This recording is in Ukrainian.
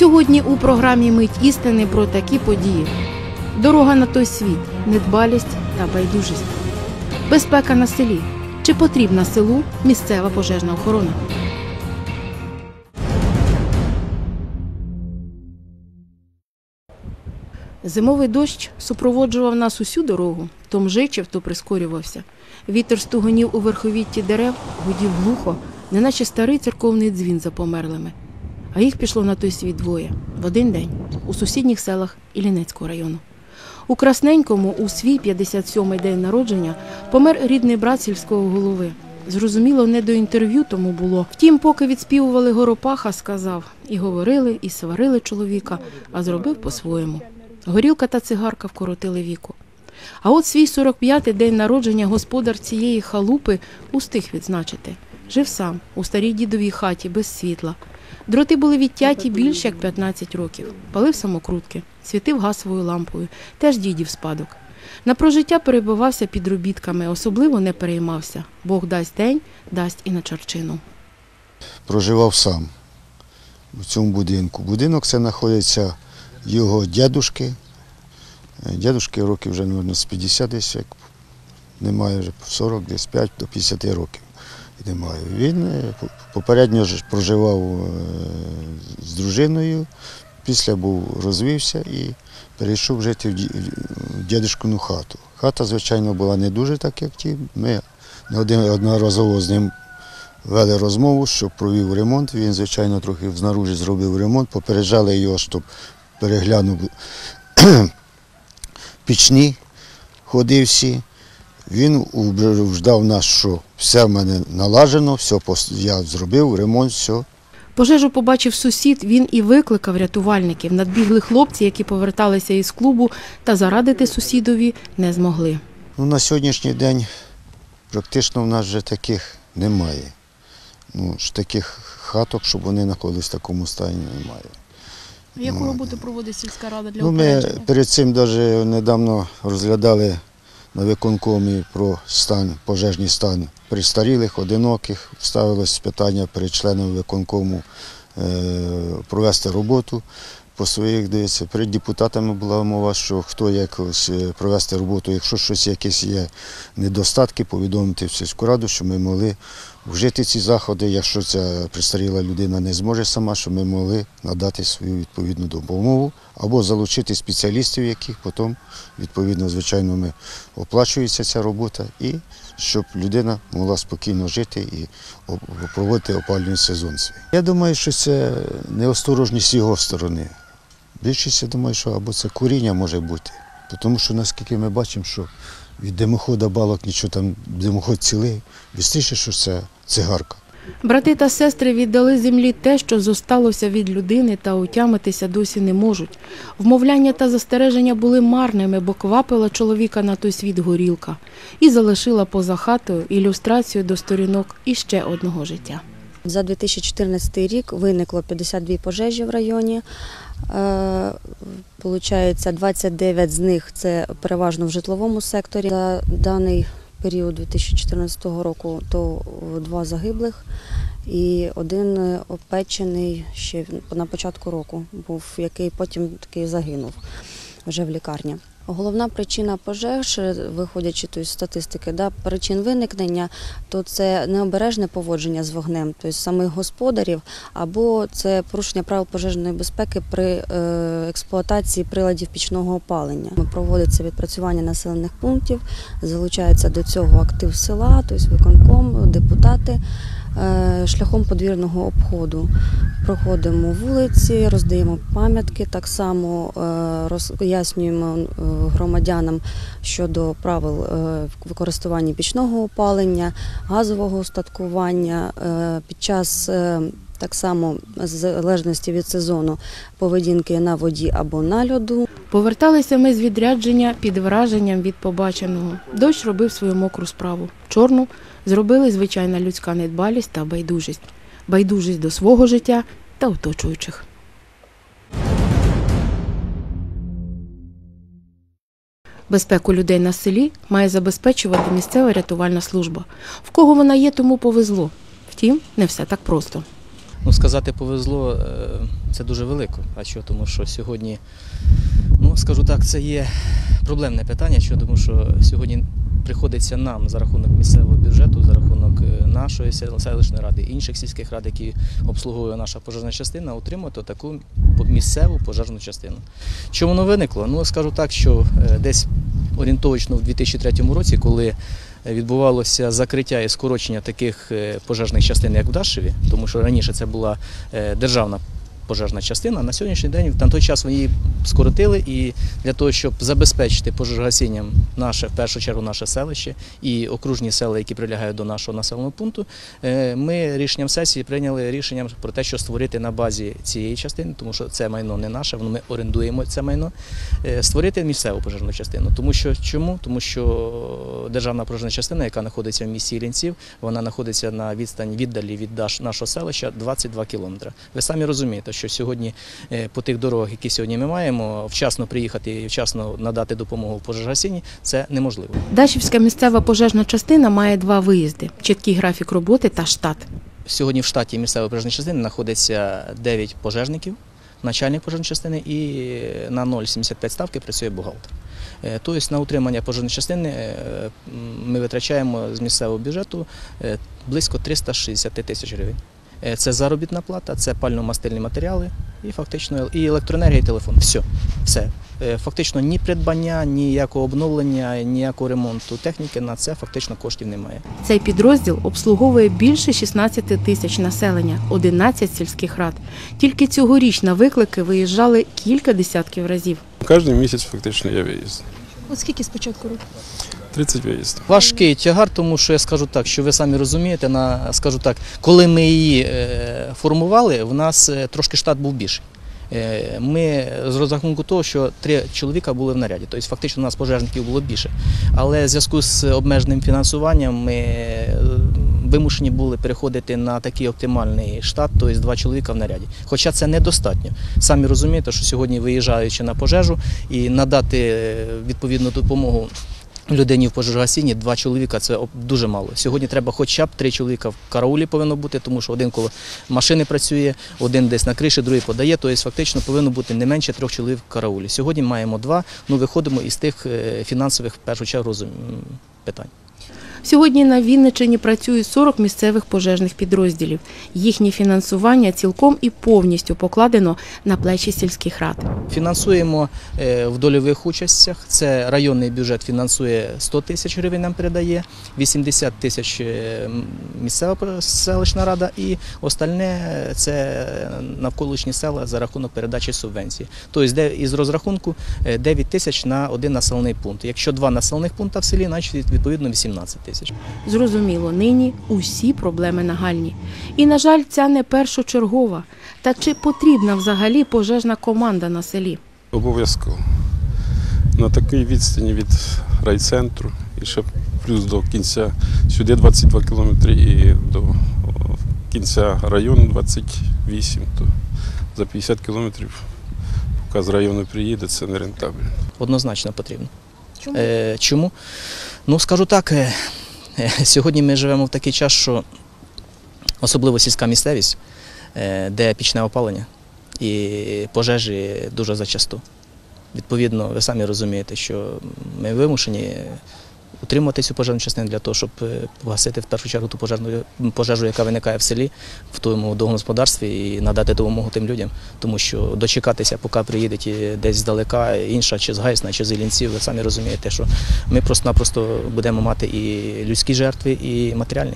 Сьогодні у програмі Мить істини про такі події: дорога на той світ, недбалість та байдужість, безпека на селі. Чи потрібна селу місцева пожежна охорона? Зимовий дощ супроводжував нас усю дорогу, то мжичив, то прискорювався. Вітер стугонів у верховітті дерев, гудів глухо, неначе старий церковний дзвін за померлими. А їх пішло на той світ двоє в один день у сусідніх селах Іллінецького району. У Красненькому у свій 57-й день народження помер рідний брат сільського голови. Зрозуміло, не до інтерв'ю тому було. Втім, поки відспівували Горопаха, сказав і говорили, і сварили чоловіка, а зробив по-своєму. Горілка та цигарка вкоротили віку. А от свій 45-й день народження господар цієї халупи устиг відзначити. Жив сам у старій дідовій хаті без світла. Дроти були відтяті більше як 15 років. Палив самокрутки, світив газовою лампою, теж дідів спадок. На прожиття перебувався під робітками, особливо не переймався. Бог дасть день, дасть і на чарчину. проживав сам у цьому будинку. Будинок це знаходиться його дядушки. Е, Дядушки років вже, мабуть, з 50 десь, як немає вже 40, десь 5 до 50 років. Немає. Він е, попередньо ж проживав е, з дружиною, після був розвівся і перейшов жити в ді- в дядюшкину хату. Хата, звичайно, була не дуже так, як ті. Ми не одноразово з ним вели розмову, що провів ремонт. Він, звичайно, трохи знаружі зробив ремонт, попереджали його, щоб переглянув пічні ходи всі. Він убр- ждав нас, що все в мене налажено, все пос- я зробив, ремонт, все. Пожежу побачив сусід, він і викликав рятувальників. Надбігли хлопці, які поверталися із клубу, та зарадити сусідові не змогли. Ну, на сьогоднішній день практично в нас вже таких немає. Ну, ж таких хаток, щоб вони знаходились в такому стані, немає. Яку Ну, роботу проводить сільська рада для Ну, ми перед цим навіть недавно розглядали на виконкомі про стан, пожежний стан пристарілих, одиноких. Ставилось питання перед членами виконкому е, провести роботу по своїх, дивіться, перед депутатами була мова, що хто якось е, провести роботу, якщо щось якісь є недостатки, повідомити в сільську раду, що ми могли вжити ці заходи, якщо ця престаріла людина не зможе сама, щоб ми могли надати свою відповідну допомогу або залучити спеціалістів, яких потім, відповідно, звичайно, ми оплачується ця робота, і щоб людина могла спокійно жити і проводити опалювальний сезон свій. Я думаю, що це неосторожність його сторони. Більшість, я думаю, що або це куріння може бути. Тому що наскільки ми бачимо, що від димохода балок нічого там, димоход цілий, бістріше, що це цигарка. Брати та сестри віддали землі те, що зосталося від людини, та утямитися досі не можуть. Вмовляння та застереження були марними, бо квапила чоловіка на той світ горілка і залишила поза хатою ілюстрацію до сторінок іще одного життя. За 2014 рік виникло 52 пожежі в районі. Е, Получається, 29 з них це переважно в житловому секторі. За даний період 2014 року то два загиблих і один опечений ще на початку року був, який потім таки загинув вже в лікарні. Головна причина пожеж, е, виходячи із статистики, да, причин виникнення, то це необережне поводження з вогнем, тобто самих господарів, або це порушення правил пожежної безпеки при е, експлуатації приладів пічного опалення. Проводиться відпрацювання населених пунктів, залучається до цього актив села, тобто виконком, депутати. Е, Шляхом подвірного обходу проходимо вулиці, роздаємо пам'ятки, так само е, роз'яснюємо е, громадянам щодо правил використання пічного опалення, газового устаткування під час. Так само, залежності від сезону, поведінки на воді або на льоду. Поверталися ми з відрядження під враженням від побаченого. Дощ робив свою мокру справу. Чорну зробили звичайна людська недбалість та байдужість. Байдужість до свого життя та оточуючих. Безпеку людей на селі має забезпечувати місцева рятувальна служба. В кого вона є, тому повезло. Втім, не все так просто. Ну, сказати повезло, е, це дуже велико. А що? Тому що сьогодні, ну скажу так, це є проблемне питання, що тому що сьогодні приходиться нам за рахунок місцевого бюджету, за рахунок е, нашої селищної ради, інших сільських рад, які обслуговує наша пожежна частина, отримати таку місцеву пожежну частину. Чому воно виникло? Ну, скажу так, що е, десь орієнтовочно в 2003 році, коли відбувалося закриття і скорочення таких е, пожежних частин, як в Дашеві, тому що раніше це була е, державна пожежна частина. На сьогоднішній день на той час вони її скоротили, і для того, щоб забезпечити пожежогасінням наше, в першу чергу, наше селище і окружні села, які прилягають до нашого населеного пункту, е, ми рішенням сесії прийняли рішення про те, що створити на базі цієї частини, тому що це майно не наше, воно ми орендуємо це майно, е, створити місцеву пожежну частину. Тому що чому? Тому що державна пожежна частина, яка знаходиться в місті Іллінців, вона знаходиться на відстані віддалі від нашого селища 22 кілометри. Ви самі розумієте, сьогодні е, по тих дорогах, які сьогодні ми маємо, вчасно приїхати і вчасно надати допомогу в пожежгасінні, це неможливо. Дачівська місцева пожежна частина має два виїзди: чіткий графік роботи та штат. Сьогодні в штаті місцевої пожежної частини знаходиться 9 пожежників, начальник пожежної частини, і на 0,75 ставки працює бухгалтер. Е, Тобто на утримання пожежної частини е, ми витрачаємо з місцевого бюджету близько 360 тисяч гривень. Е, Це заробітна плата, це пально-мастильні матеріали і фактично і електроенергія, і телефон. Все. Все. Фактично ні придбання, ніякого обновлення, ніякого ремонту техніки на це фактично коштів немає. Цей підрозділ обслуговує більше 16 тисяч населення, 11 сільських рад. Тільки цьогоріч на виклики виїжджали кілька десятків разів. Кожен місяць фактично є виїзд. От скільки з початку року? 30 виїздів. Важкий тягар, тому що я скажу так, що ви самі розумієте, на скажу так, коли ми її е, формували, в нас е, трошки штат був більший. Е, Ми з розрахунку того, що три чоловіка були в наряді, тобто фактично у нас пожежників було більше. Але в зв'язку з обмеженим фінансуванням ми вимушені були переходити на такий оптимальний штат, тобто два чоловіка в наряді. Хоча це недостатньо. Самі розумієте, що сьогодні виїжджаючи на пожежу і надати відповідну допомогу людині в пожежогасінні два чоловіка це дуже мало. Сьогодні треба хоча б три чоловіка в караулі повинно бути, тому що один коло машини працює, один десь на криші, другий подає. Тобто фактично повинно бути не менше трьох чоловік в караулі. Сьогодні маємо два. Ну виходимо із тих е, фінансових в першу чергу питань. Сьогодні на Вінниччині працює 40 місцевих пожежних підрозділів. Їхнє фінансування цілком і повністю покладено на плечі сільських рад. Фінансуємо е, в дольових участях. Це районний бюджет фінансує 100 тисяч гривень, нам передає, 80 тисяч е, місцева селищна рада і остальне е, це навколишні села за рахунок передачі субвенції. Тобто із розрахунку е, 9 тисяч на один населений пункт. Якщо два населених пункта в селі, значить відповідно 18 тисяч. Зрозуміло, нині усі проблеми нагальні. І, на жаль, ця не першочергова. Та чи потрібна взагалі пожежна команда на селі? Обов'язково. На такій відстані від райцентру і ще плюс до кінця сюди 22 кілометри і до кінця району 28, то за 50 кілометрів, поки з району приїде, це не рентабельно. Однозначно потрібно. Чому? Е, чому? Ну, скажу так, е, сьогодні ми живемо в такий час, що особливо сільська місцевість, е, де пічне опалення і пожежі дуже зачасту. Відповідно, ви самі розумієте, що ми вимушені утримувати цю пожежну частину для того, щоб е, погасити в першу чергу ту пожежну пожежу, яка виникає в селі, в тому домогосподарстві, і надати допомогу тим людям. Тому що дочекатися, поки приїдуть десь здалека, інша чи з Гайсна, чи з Ілінців, ви самі розумієте, що ми просто-напросто будемо мати і людські жертви, і матеріальні.